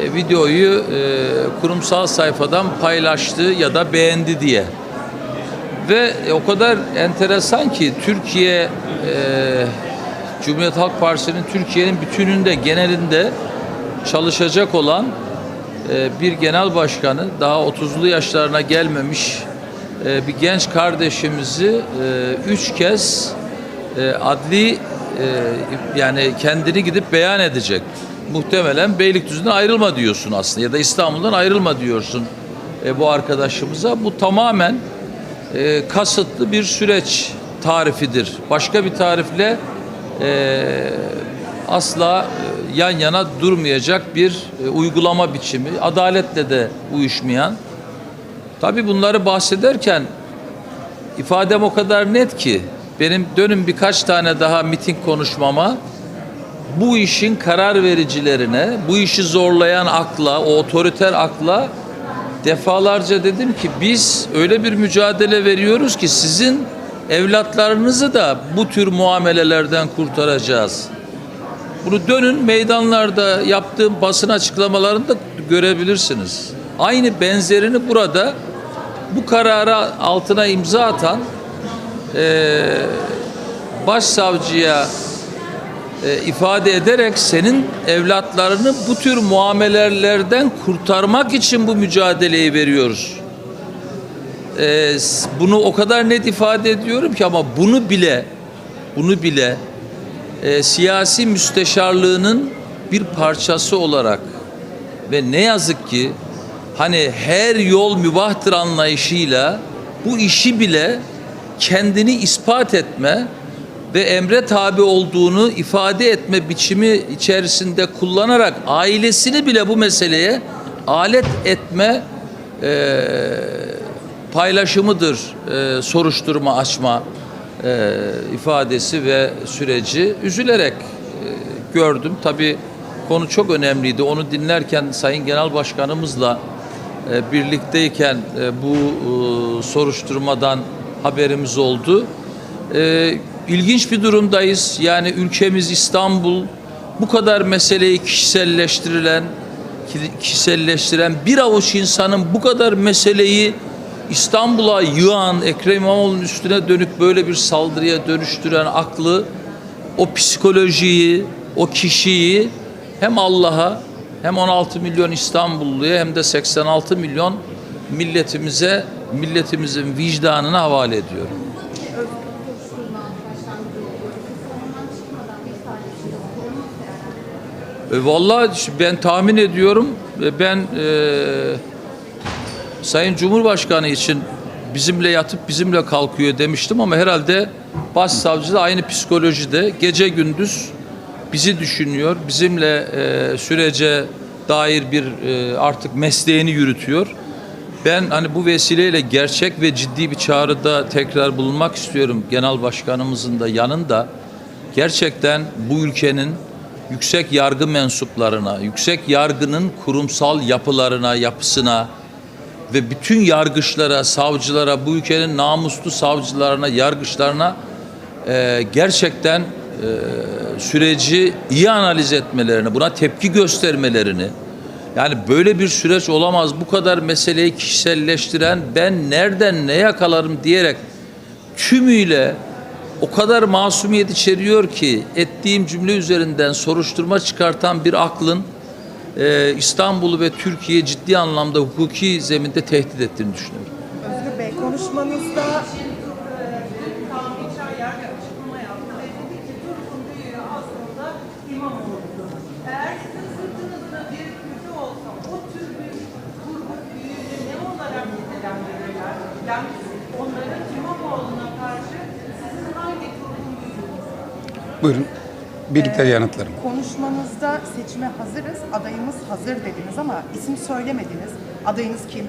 e, videoyu e, kurumsal sayfadan paylaştı ya da beğendi diye. Ve e, o kadar enteresan ki Türkiye e, Cumhuriyet Halk Partisi'nin Türkiye'nin bütününde genelinde çalışacak olan e, bir genel başkanı daha 30'lu yaşlarına gelmemiş e, bir genç kardeşimizi e, üç kez e, adli e, yani kendini gidip beyan edecek. Muhtemelen Beylikdüzü'nden ayrılma diyorsun aslında ya da İstanbul'dan ayrılma diyorsun e, bu arkadaşımıza. Bu tamamen e, kasıtlı bir süreç tarifidir. Başka bir tarifle e, asla e, yan yana durmayacak bir e, uygulama biçimi, adaletle de uyuşmayan. Tabii bunları bahsederken ifadem o kadar net ki benim dönün birkaç tane daha miting konuşmama bu işin karar vericilerine, bu işi zorlayan akla, o otoriter akla defalarca dedim ki biz öyle bir mücadele veriyoruz ki sizin evlatlarınızı da bu tür muamelelerden kurtaracağız. Bunu dönün meydanlarda yaptığım basın açıklamalarında görebilirsiniz. Aynı benzerini burada bu karara altına imza atan eee başsavcıya e, ifade ederek senin evlatlarını bu tür muamelelerden kurtarmak için bu mücadeleyi veriyoruz. E, bunu o kadar net ifade ediyorum ki ama bunu bile bunu bile e, siyasi müsteşarlığının bir parçası olarak ve ne yazık ki hani her yol mübahtır anlayışıyla bu işi bile kendini ispat etme ve emre tabi olduğunu ifade etme biçimi içerisinde kullanarak ailesini bile bu meseleye alet etme e, paylaşımıdır e, soruşturma açma e, ifadesi ve süreci üzülerek e, gördüm. Tabii konu çok önemliydi. Onu dinlerken Sayın Genel Başkanımızla e, birlikteyken e, bu e, soruşturmadan haberimiz oldu. E, ilginç bir durumdayız. Yani ülkemiz İstanbul bu kadar meseleyi kişiselleştirilen, ki- kişiselleştiren bir avuç insanın bu kadar meseleyi İstanbul'a yığan, Ekrem İmamoğlu'nun üstüne dönük böyle bir saldırıya dönüştüren aklı, o psikolojiyi, o kişiyi hem Allah'a hem 16 milyon İstanbulluya hem de 86 milyon milletimize, milletimizin vicdanına havale ediyorum. E, Vallahi ben tahmin ediyorum ve ben e, Sayın Cumhurbaşkanı için bizimle yatıp bizimle kalkıyor demiştim ama herhalde başsavcı da aynı psikolojide gece gündüz bizi düşünüyor, bizimle e, sürece dair bir e, artık mesleğini yürütüyor. Ben hani bu vesileyle gerçek ve ciddi bir çağrıda tekrar bulunmak istiyorum genel başkanımızın da yanında. Gerçekten bu ülkenin yüksek yargı mensuplarına, yüksek yargının kurumsal yapılarına, yapısına ve bütün yargıçlara, savcılara, bu ülkenin namuslu savcılarına, yargıçlarına e, gerçekten e, süreci iyi analiz etmelerini, buna tepki göstermelerini, yani böyle bir süreç olamaz. Bu kadar meseleyi kişiselleştiren ben nereden ne yakalarım diyerek tümüyle o kadar masumiyet içeriyor ki ettiğim cümle üzerinden soruşturma çıkartan bir aklın e, İstanbul'u ve Türkiye'yi ciddi anlamda hukuki zeminde tehdit ettiğini düşünüyorum. Özgür Bey konuşmanızda geçen yerde açıklama yaptı ve dedi ki Türk'ün büyüğü aslında İmamoğlu'dur. Eğer sizin sırtınızda bir küfü olsa o tür bir kurgu büyüğünü ne olarak nitelendirirler? Yani onların İmamoğlu'na karşı sizin hangi kurgun büyüğünüz? Buyurun. Birlikte yanıtlarım. konuşmanızda seçime hazırız, adayımız hazır dediniz ama isim söylemediniz. Adayınız kim?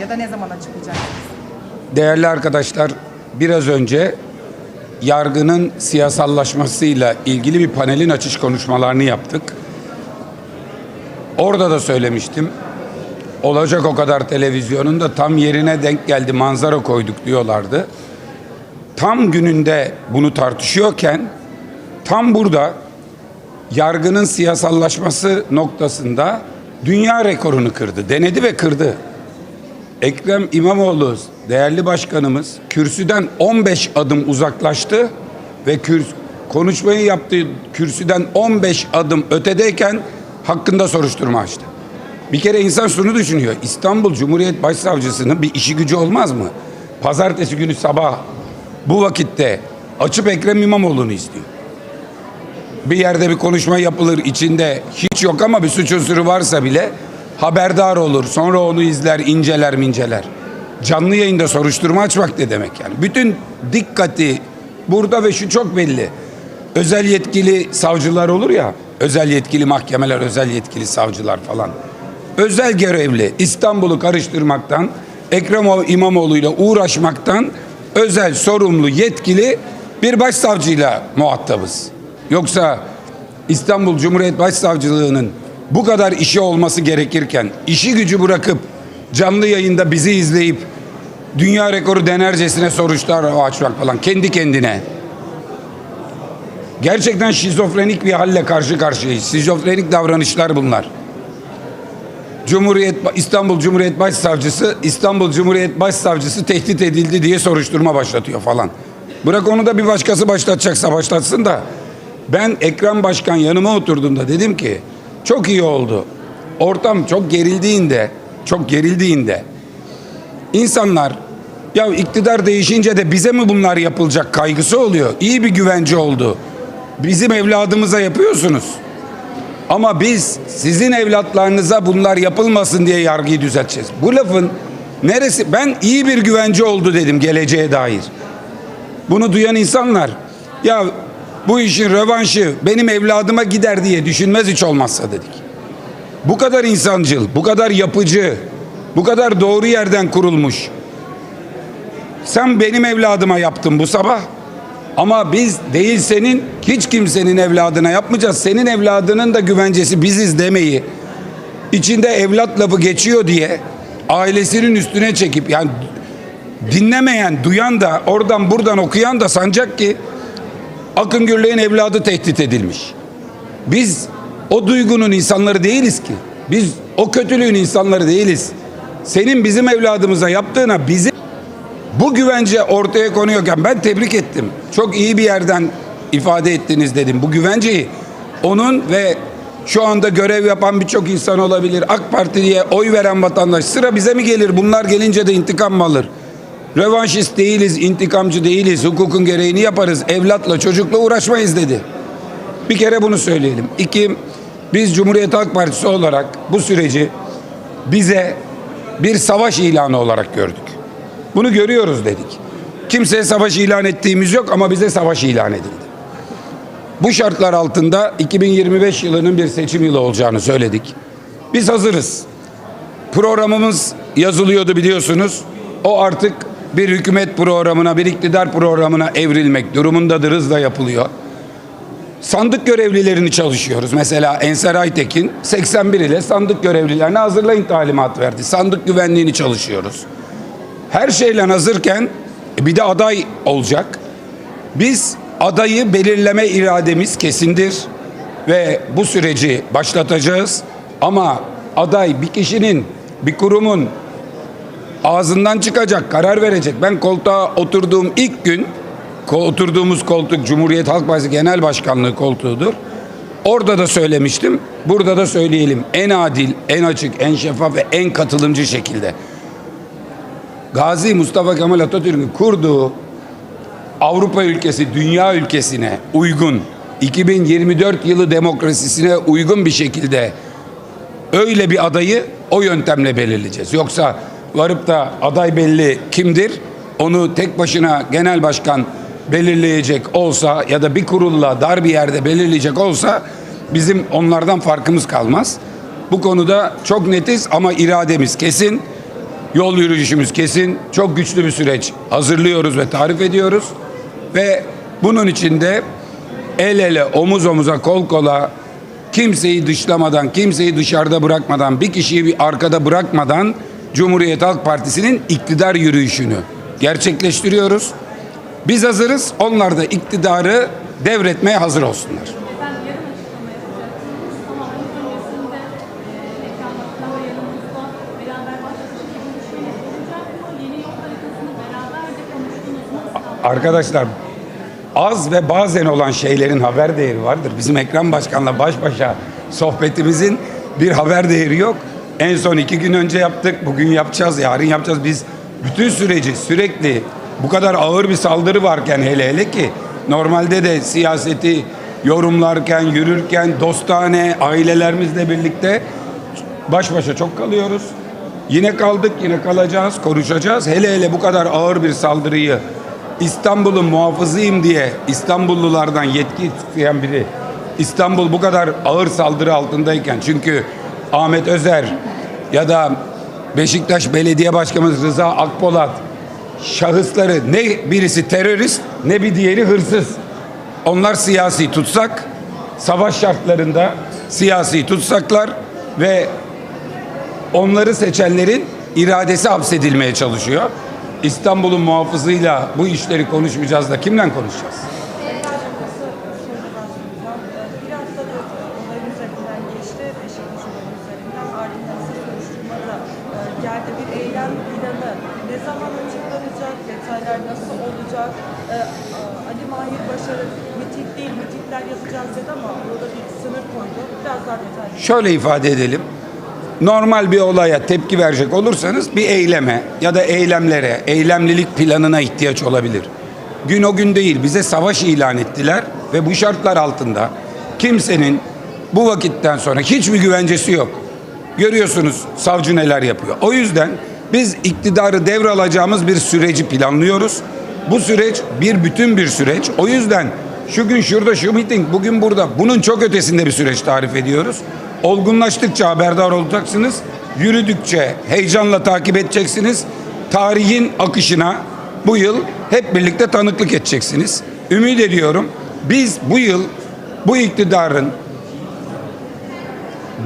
Ya da ne zaman açıklayacaksınız? Değerli arkadaşlar, biraz önce yargının siyasallaşmasıyla ilgili bir panelin açış konuşmalarını yaptık. Orada da söylemiştim. Olacak o kadar televizyonun da tam yerine denk geldi manzara koyduk diyorlardı. Tam gününde bunu tartışıyorken tam burada yargının siyasallaşması noktasında dünya rekorunu kırdı. Denedi ve kırdı. Ekrem İmamoğlu değerli başkanımız kürsüden 15 adım uzaklaştı ve kürs konuşmayı yaptığı kürsüden 15 adım ötedeyken hakkında soruşturma açtı. Bir kere insan şunu düşünüyor. İstanbul Cumhuriyet Başsavcısının bir işi gücü olmaz mı? Pazartesi günü sabah bu vakitte açıp Ekrem İmamoğlu'nu istiyor. Bir yerde bir konuşma yapılır içinde hiç yok ama bir suç unsuru varsa bile haberdar olur. Sonra onu izler, inceler, minceler. Canlı yayında soruşturma açmak ne demek yani? Bütün dikkati burada ve şu çok belli. Özel yetkili savcılar olur ya, özel yetkili mahkemeler, özel yetkili savcılar falan. Özel görevli İstanbul'u karıştırmaktan, Ekrem İmamoğlu'yla uğraşmaktan özel sorumlu yetkili bir başsavcıyla muhatabız. Yoksa İstanbul Cumhuriyet Başsavcılığı'nın bu kadar işi olması gerekirken işi gücü bırakıp canlı yayında bizi izleyip dünya rekoru denercesine soruşturma açmak falan kendi kendine. Gerçekten şizofrenik bir halle karşı karşıyayız. Şizofrenik davranışlar bunlar. Cumhuriyet İstanbul Cumhuriyet Başsavcısı İstanbul Cumhuriyet Başsavcısı tehdit edildi diye soruşturma başlatıyor falan. Bırak onu da bir başkası başlatacaksa başlatsın da ben Ekrem Başkan yanıma oturduğumda dedim ki çok iyi oldu. Ortam çok gerildiğinde, çok gerildiğinde insanlar ya iktidar değişince de bize mi bunlar yapılacak kaygısı oluyor. İyi bir güvence oldu. Bizim evladımıza yapıyorsunuz. Ama biz sizin evlatlarınıza bunlar yapılmasın diye yargıyı düzelteceğiz. Bu lafın neresi? Ben iyi bir güvence oldu dedim geleceğe dair. Bunu duyan insanlar ya bu işin rövanşı benim evladıma gider diye düşünmez hiç olmazsa dedik. Bu kadar insancıl, bu kadar yapıcı, bu kadar doğru yerden kurulmuş. Sen benim evladıma yaptın bu sabah. Ama biz değil senin, hiç kimsenin evladına yapmayacağız. Senin evladının da güvencesi biziz demeyi içinde evlat lafı geçiyor diye ailesinin üstüne çekip yani dinlemeyen, duyan da oradan buradan okuyan da sancak ki Akın Gürley'in evladı tehdit edilmiş. Biz o duygunun insanları değiliz ki. Biz o kötülüğün insanları değiliz. Senin bizim evladımıza yaptığına bizi bu güvence ortaya konuyorken ben tebrik ettim. Çok iyi bir yerden ifade ettiniz dedim. Bu güvenceyi onun ve şu anda görev yapan birçok insan olabilir. AK Parti'ye oy veren vatandaş sıra bize mi gelir? Bunlar gelince de intikam mı alır? Revanşist değiliz, intikamcı değiliz. Hukukun gereğini yaparız. Evlatla, çocukla uğraşmayız dedi. Bir kere bunu söyleyelim. İki, biz Cumhuriyet Halk Partisi olarak bu süreci bize bir savaş ilanı olarak gördük. Bunu görüyoruz dedik. Kimseye savaş ilan ettiğimiz yok ama bize savaş ilan edildi. Bu şartlar altında 2025 yılının bir seçim yılı olacağını söyledik. Biz hazırız. Programımız yazılıyordu biliyorsunuz. O artık bir hükümet programına, bir iktidar programına evrilmek durumundadır, hızla yapılıyor. Sandık görevlilerini çalışıyoruz. Mesela Enser Aytekin 81 ile sandık görevlilerine hazırlayın talimat verdi. Sandık güvenliğini çalışıyoruz. Her şeyle hazırken e, bir de aday olacak. Biz adayı belirleme irademiz kesindir ve bu süreci başlatacağız. Ama aday bir kişinin, bir kurumun ağzından çıkacak, karar verecek. Ben koltuğa oturduğum ilk gün, oturduğumuz koltuk Cumhuriyet Halk Partisi Genel Başkanlığı koltuğudur. Orada da söylemiştim, burada da söyleyelim. En adil, en açık, en şeffaf ve en katılımcı şekilde. Gazi Mustafa Kemal Atatürk'ün kurduğu Avrupa ülkesi, dünya ülkesine uygun, 2024 yılı demokrasisine uygun bir şekilde öyle bir adayı o yöntemle belirleyeceğiz. Yoksa varıp da aday belli kimdir? Onu tek başına genel başkan belirleyecek olsa ya da bir kurulla dar bir yerde belirleyecek olsa bizim onlardan farkımız kalmaz. Bu konuda çok netiz ama irademiz kesin. Yol yürüyüşümüz kesin. Çok güçlü bir süreç hazırlıyoruz ve tarif ediyoruz. Ve bunun içinde el ele, omuz omuza, kol kola kimseyi dışlamadan, kimseyi dışarıda bırakmadan, bir kişiyi bir arkada bırakmadan Cumhuriyet Halk Partisi'nin iktidar yürüyüşünü gerçekleştiriyoruz. Biz hazırız. Onlar da iktidarı devretmeye hazır olsunlar. Arkadaşlar az ve bazen olan şeylerin haber değeri vardır. Bizim Ekrem Başkan'la baş başa sohbetimizin bir haber değeri yok. En son iki gün önce yaptık, bugün yapacağız, yarın yapacağız. Biz bütün süreci sürekli bu kadar ağır bir saldırı varken hele hele ki normalde de siyaseti yorumlarken, yürürken dostane ailelerimizle birlikte baş başa çok kalıyoruz. Yine kaldık, yine kalacağız, konuşacağız. Hele hele bu kadar ağır bir saldırıyı İstanbul'un muhafızıyım diye İstanbullulardan yetki isteyen biri İstanbul bu kadar ağır saldırı altındayken çünkü Ahmet Özer ya da Beşiktaş Belediye Başkanımız Rıza Akpolat şahısları ne birisi terörist ne bir diğeri hırsız. Onlar siyasi tutsak savaş şartlarında siyasi tutsaklar ve onları seçenlerin iradesi hapsedilmeye çalışıyor. İstanbul'un muhafızıyla bu işleri konuşmayacağız da kimle konuşacağız? Bir haftada olayın üzerinden geçti. Beşiktaş olayın üzerinden ardından ise soruşturmada e, geldi bir eylem planı. Ne zaman açıklanacak? Detaylar nasıl olacak? E, Ali Mahir Başarı miting değil, mitingler yapacağız dedi ama burada bir sınır koydu. Biraz daha detaylı. Şöyle ifade edelim. Normal bir olaya tepki verecek olursanız bir eyleme ya da eylemlere, eylemlilik planına ihtiyaç olabilir. Gün o gün değil bize savaş ilan ettiler ve bu şartlar altında kimsenin bu vakitten sonra hiçbir güvencesi yok. Görüyorsunuz savcı neler yapıyor. O yüzden biz iktidarı devralacağımız bir süreci planlıyoruz. Bu süreç bir bütün bir süreç. O yüzden şu gün şurada şu miting, bugün burada bunun çok ötesinde bir süreç tarif ediyoruz. Olgunlaştıkça haberdar olacaksınız. Yürüdükçe heyecanla takip edeceksiniz. Tarihin akışına bu yıl hep birlikte tanıklık edeceksiniz. Ümit ediyorum biz bu yıl bu iktidarın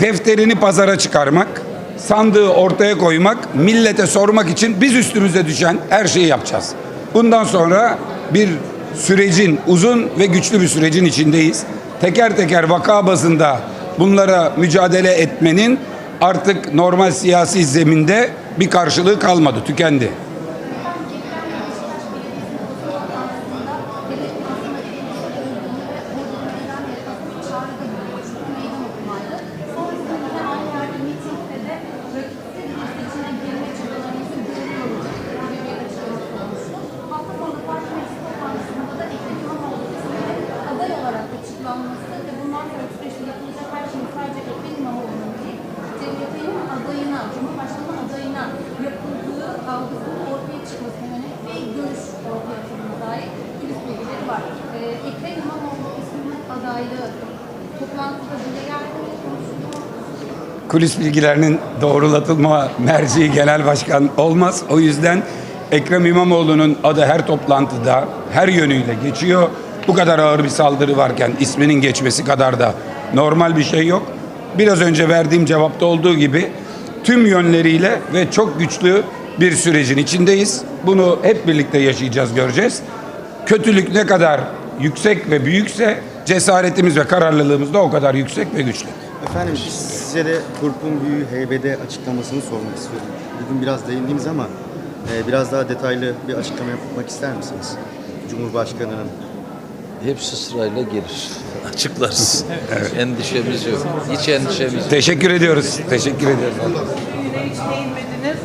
defterini pazara çıkarmak, sandığı ortaya koymak, millete sormak için biz üstümüze düşen her şeyi yapacağız. Bundan sonra bir sürecin, uzun ve güçlü bir sürecin içindeyiz. Teker teker vaka bazında bunlara mücadele etmenin artık normal siyasi zeminde bir karşılığı kalmadı, tükendi. aday olarak açıklanması ve bundan sonra süreçte yapılacak her şeyin sadece Ekrem İmamoğlu'nun değil, CHP'nin adayına, Cumhurbaşkanı adayına yapıldığı algısının ortaya çıkmasına yönelik bir görüş ortaya atıldığına dair kulis bilgileri var. Ee, Ekrem İmamoğlu kulis bilgilerinin doğrulatılma merci genel başkan olmaz. O yüzden Ekrem İmamoğlu'nun adı her toplantıda her yönüyle geçiyor. Bu kadar ağır bir saldırı varken isminin geçmesi kadar da normal bir şey yok. Biraz önce verdiğim cevapta olduğu gibi tüm yönleriyle ve çok güçlü bir sürecin içindeyiz. Bunu hep birlikte yaşayacağız, göreceğiz. Kötülük ne kadar yüksek ve büyükse cesaretimiz ve kararlılığımız da o kadar yüksek ve güçlü. Efendim size de kurpun büyüğü heybede açıklamasını sormak istiyorum. Bugün biraz değindiniz ama e, biraz daha detaylı bir açıklama yapmak ister misiniz? Cumhurbaşkanı'nın Hepsi sırayla gelir. Açıklarız. Endişemiz yok. Hiç endişemiz yok. Teşekkür ediyoruz. Teşekkür ediyoruz. Hiç değinmediniz.